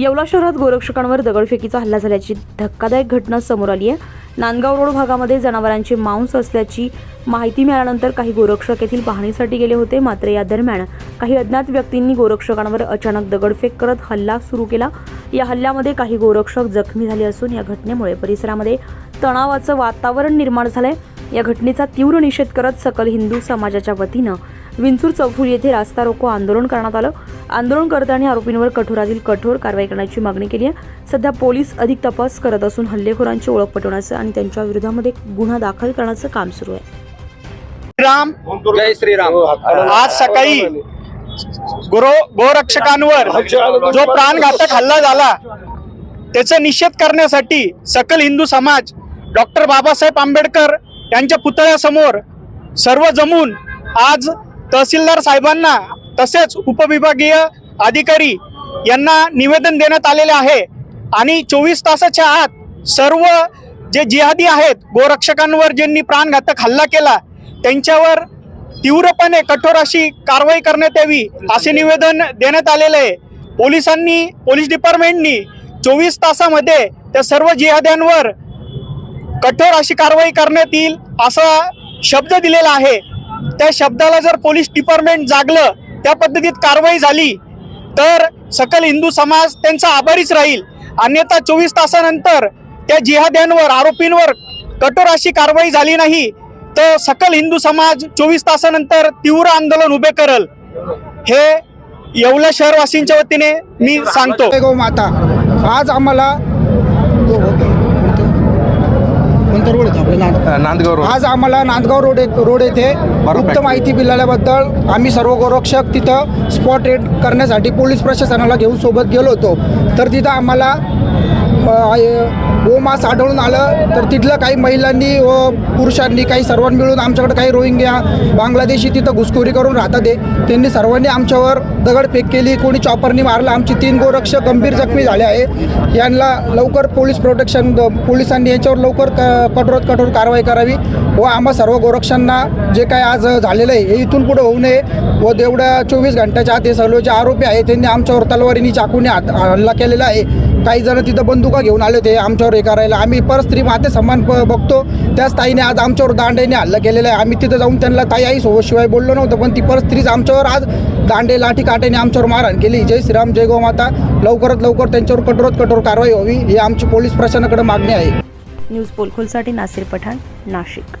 येवला शहरात गोरक्षकांवर दगडफेकीचा हल्ला झाल्याची धक्कादायक घटना समोर आली आहे. नांदगाव रोड भागामध्ये जनावरांचे मांस असल्याची माहिती मिळाल्यानंतर काही गोरक्षक येथील पाहणीसाठी गेले होते. मात्र या दरम्यान काही अज्ञात व्यक्तींनी गोरक्षकांवर अचानक दगडफेक करत हल्ला सुरू केला. या हल्ल्यामध्ये काही गोरक्षक जखमी झाले असून या घटनेमुळे परिसरामध्ये तणावाचं वातावरण निर्माण झालंय. या घटनेचा तीव्र निषेध करत सकल हिंदू समाजाच्या वतीनं विंचूर चौफुल येथे रास्ता रोको आंदोलन करण्यात आलं. आंदोलनकर्त्यांनी आरोपींवर कठोरातील कठोर कारवाई करण्याची मागणी केली आहे. सध्या पोलीस अधिक तपास करत असून हल्लेखोरांची ओळख पटवण्याचं आणि त्यांच्या विरोधामध्ये गुन्हा दाखल करण्याचं काम सुरू आहे. राम. जय श्रीराम. आज सकाळी गुरु गोरक्षकांवर जो प्राणघातक हल्ला झाला त्याचा निषेध करण्यासाठी सकल हिंदू समाज डॉक्टर बाबासाहेब आंबेडकर यांच्या पुतळ्यासमोर सर्व जमून आज तहसीलदार साहेबांना तसेच उपविभागीय अधिकारी यांना निवेदन देण्यात आलेले आहे. आणि चोवीस तासाच्या आत सर्व जे जिहादी आहेत गोरक्षकांवर ज्यांनी प्राणघातक हल्ला केला त्यांच्यावर तीव्रपणे कठोर अशी कारवाई करण्यात यावी असे निवेदन देण्यात आलेले आहे. पोलिसांनी पोलीस डिपार्टमेंटनी चोवीस तासामध्ये त्या सर्व जिहाद्यांवर कठोर अशी कारवाई करण्यात येईल असा शब्द दिलेला आहे. त्या शब्दाला जर पोलीस डिपार्टमेंट जागलं त्या पद्धतीत कारवाई झाली तर सकल हिंदू समाज त्यांचा आभारीच राहील. अन्यथा चोवीस तासानंतर त्या जिहाद्यांवर आरोपींवर कठोर अशी कारवाई झाली नाही तर सकल हिंदू समाज चोवीस तासानंतर तीव्र आंदोलन उभे करल. हे येवला शहरवासींच्या वतीने मी सांगतो. माता. आज आम्हाला कोणता रोड आहे आपला नांद नांदगाव रोड. आज आम्हाला नांदगाव रोड रोड येथे गुप्त माहिती मिळाल्याबद्दल आम्ही सर्व गोरक्षक तिथं स्पॉट रेड करण्यासाठी पोलीस प्रशासनाला घेऊन सोबत गेलो होतो. तर तिथं आम्हाला गोमास हो, आढळून आलं. तर तिथलं काही महिलांनी व पुरुषांनी काही सर्वांनी मिळून आमच्याकडे काही रोहिंग्या बांगलादेशी तिथं घुसखोरी करून राहतात ते. त्यांनी सर्वांनी आमच्यावर दगडफेक केली. कोणी चॉपरनी मारलं. आमची तीन गोरक्षक गंभीर जखमी झाले आहे. यांना लवकर पोलीस प्रोटेक्शन पोलिसांनी यांच्यावर लवकर क कठोरात कठोर कारवाई करावी व आम्हा सर्व गोरक्षांना जे काय आज झालेलं आहे हे इथून पुढे होऊ नये व तेवढ्या चोवीस घंट्याच्या आत हे सर्व जे आरोपी आहेत त्यांनी आमच्यावर तलवारीनी चाकूने हात हल्ला केलेला आहे. काही जण तिथं बंदुका घेऊन आले होते आमच्यावर हे करायला. आम्ही परस्त्री माते सन्मान प बघतो. त्याच ताईने आज आमच्यावर दांडेने हल्ला केलेला आहे. आम्ही तिथं जाऊन त्यांना ताई आई सोबत शिवाय बोललो नव्हतं पण ती परस्त्रीच आमच्यावर आज दांडे लाठी काट्याने आमच्यावर मारहाण केली. जय श्रीराम जय गोमाता लवकरात लवकर त्यांच्यावर कठोरात कठोर कारवाई व्हावी ही आमची पोलीस प्रशासनाकडे मागणी आहे. न्यूज पोलखोलसाठी नासिर पठाण नाशिक.